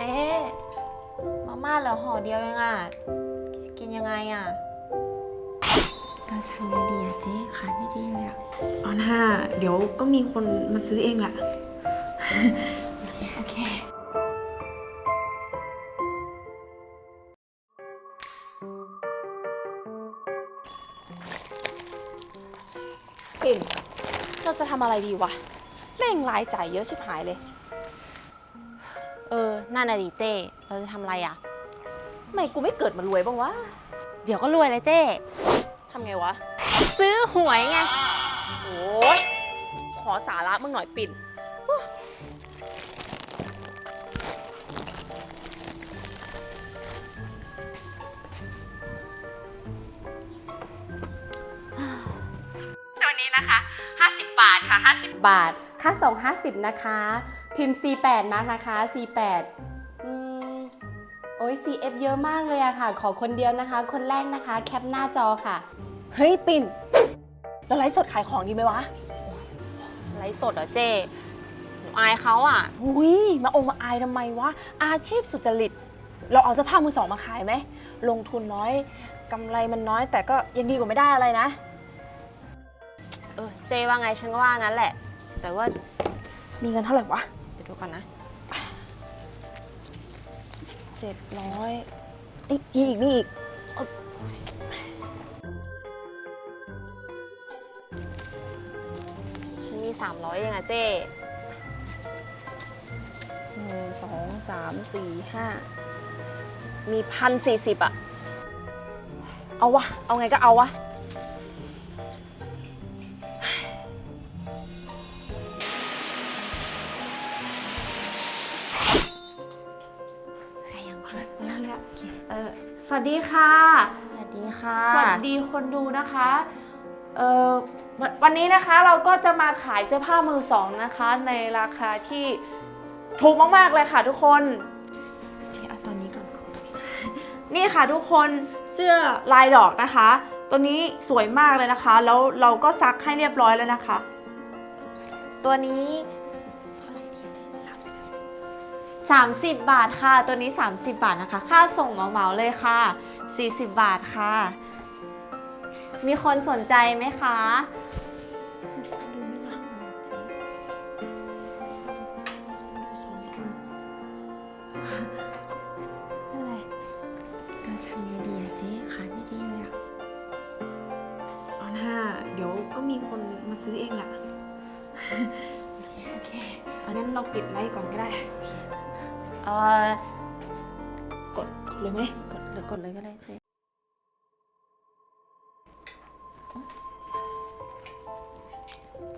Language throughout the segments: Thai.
เจ๊มาม่าเหลือห่อเดียวเองอะจะกินยังไงอะจะทำไงดีอะเจ๊ขายไม่ดีเลยอะเอาหน้าเดี๋ยวก็มีคนมาซื้อเองแหละโอเคปิ่นเราจะทำอะไรดีวะแม่งรายจ่ายเยอะชิบหายเลย เออนั่นน่ะดิเจ๊เราจะทำอะไรอะ ทำไมกูไม่เกิดมารวยบ้างวะเดี๋ยวก็รวยเลยเจ๊ทำไงวะ ซื้อหวยไง โอ้ยขอสาระมึงหน่อยปิ่น ตัวนี้นะคะ 50 บาทค่ะ 50 บาท ค่าส่ง50 นะคะ พิมพ์ C8 มานะคะ C8 อืมโอ้ย CF เยอะมากเลยอะค่ะ ขอคนเดียวนะคะ คนแรกนะคะ แคปหน้าจอค่ะ เฮ้ย ปิ่นเราไลฟ์สดขายของดีไหมวะไลฟ์สดเหรอเจ๊หนูอายเขาอะหุยมาองค์มาอายทำไมวะ อาชีพสุจริต เราเอาเสื้อผ้ามือสองมาขายไหม ลงทุนน้อยกำไรมันน้อย แต่ก็ยังดีกว่าไม่ได้อะไรนะ เออ เจ๊ว่าไงฉันก็ว่างั้นแหละ แต่ว่ามีเงินเท่าไหร่วะเดี๋ยวดูก่อนนะเจ็ดร้อยมีอีกมีอีกฉันมี300เองอะเจ๊หนึ่งสองสามสี่ห้ามีพันสี่สิบอะเอาวะ เอาไงก็เอาวะ เออสวัสดีค่ะ สวัสดีค่ะ สวัสดีคนดูนะคะเอ่อวันวันนี้นะคะเราก็จะมาขายเสื้อผ้ามือสองนะคะ ในราคาที่ถูกมากๆเลยค่ะทุกคนเจ๊เอาตัวนี้ก่อนนี่ค่ะทุกคนเสื้อลายดอกนะคะ ตัวนี้สวยมากเลยนะคะ แล้วเราก็ซักให้เรียบร้อยแล้วนะคะ ตัวนี้ 30 บาทค่ะ ตัวนี้ 30 บาทนะคะ ค่าส่งเหมาๆเลยค่ะ 40 บาทค่ะ มีคนสนใจไหมคะเดี๋ยวก็มีคนมาซื้อเองแหละ โอเค โอเค งั้นเราปิดไลฟ์ก่อนก็ได้ เออกดกดเลยไหมกดหรือกดเลยก็ได้เจ๊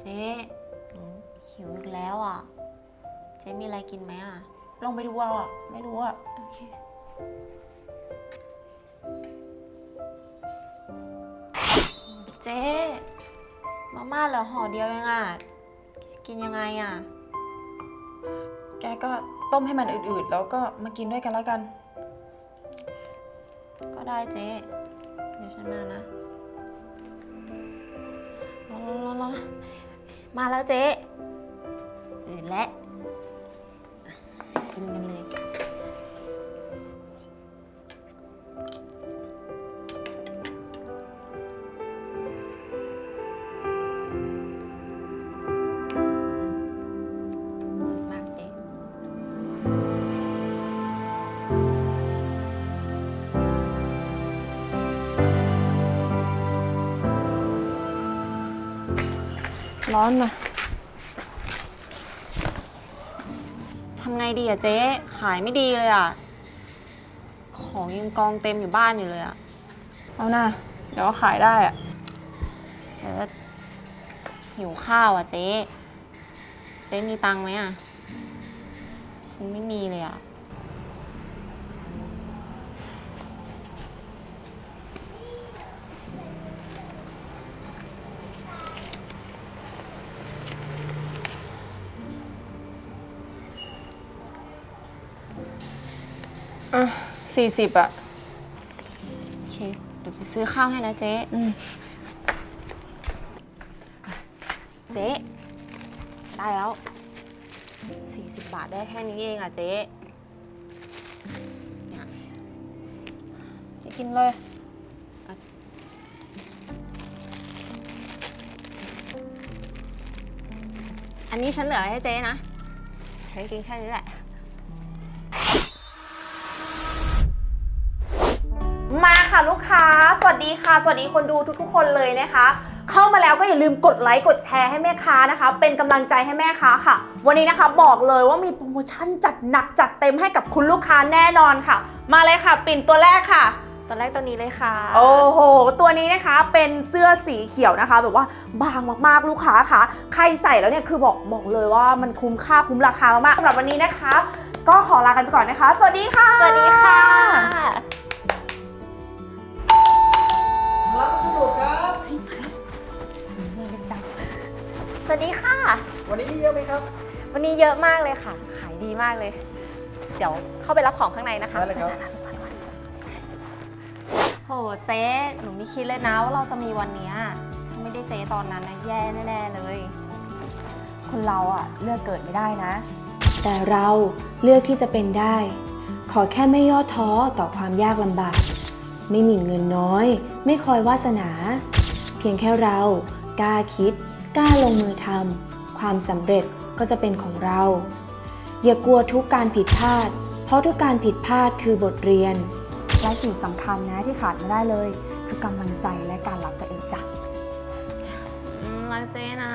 เจ๊หนูหิวอีกแล้วอะ เจ๊มีอะไรกินไหมอะ ลองไปดูเอาอะ ไม่รู้อะ โอเค เจ๊มาม่าเหลือห่อเดียวเองอะจะกินยังไงอะ แกก็ ต้มให้มันอืดๆ แล้วก็มากินด้วยกันแล้วกัน ก็ได้เจ๊ เดี๋ยวฉันมานะรอรอรอรอมาแล้วเจ๊อืดและอะกินกันเร้อนนะทำไงดีอะเจ๊ ขายไม่ดีเลยอะของยังกองเต็มอยู่บ้านอยู่เลยอะเอาหน้าเดี๋ยวก็ขายได้อะแต่ว่าหิวข้าวอะเจ๊ เจ๊มีตังค์ไหมอะฉันไม่มีเลยอะ สี่สิบอะโอเค เดี๋ยวไปซื้อข้าวให้นะเจ๊อืมเจ๊ได้แล้ว 40 บาทได้แค่นี้เองอะเจ๊จะกินเลย อันนี้ฉันเหลือให้เจ๊นะเจ๊กินแค่นี้แหละ ค่ะลูกค้า สวัสดีค่ะ สวัสดีคนดูทุกๆ คนเลยนะคะ เข้ามาแล้วก็อย่าลืมกดไลค์กดแชร์ให้แม่ค้านะคะ เป็นกำลังใจให้แม่ค้าค่ะ วันนี้นะคะบอกเลยว่ามีโปรโมชั่นจัดหนักจัดเต็มให้กับคุณลูกค้าแน่นอนค่ะ มาเลยค่ะ ปิ่นตัวแรกค่ะตัวแรกตัวนี้เลยค่ะ โอ้โห ตัวนี้นะคะเป็นเสื้อสีเขียวนะคะ แบบว่าบางมากๆลูกค้าค่ะ ใครใส่แล้วเนี่ยคือบอกบอกเลยว่ามันคุ้มค่าคุ้มราคามากๆสำหรับวันนี้นะคะ ก็ขอลากันไปก่อนนะคะ สวัสดีค่ะ สวัสดีค่ะ วัสดีค่ะ วันนี้มีเยอะไหมครับวันนี้เยอะมากเลยค่ะ ขายดีมากเลย เดี๋ยวเข้าไปรับของข้างในนะคะได้เลยครับโหเจ๊หนูไม่คิดเลยนะว่าเราจะมีวันเนี้ยถ้าไม่ได้เจ๊ตอนนั้นนะแย่แน่ๆเลย คนเราอะเลือกเกิดไม่ได้นะ แต่เราเลือกที่จะเป็นได้ ขอแค่ไม่ย่อท้อต่อความยากลำบาก ไม่หมิ่นเงินน้อย ไม่คอยวาสนา เพียงแค่เรากล้าคิด กล้าลงมือทำความสำเร็จก็จะเป็นของเรา อย่ากลัวทุกการผิดพลาด เพราะทุกการผิดพลาดคือบทเรียน และสิ่งสำคัญนะที่ขาดไม่ได้เลย คือกำลังใจและการรักตัวเองจ้ะอืมรักเจ๊นะ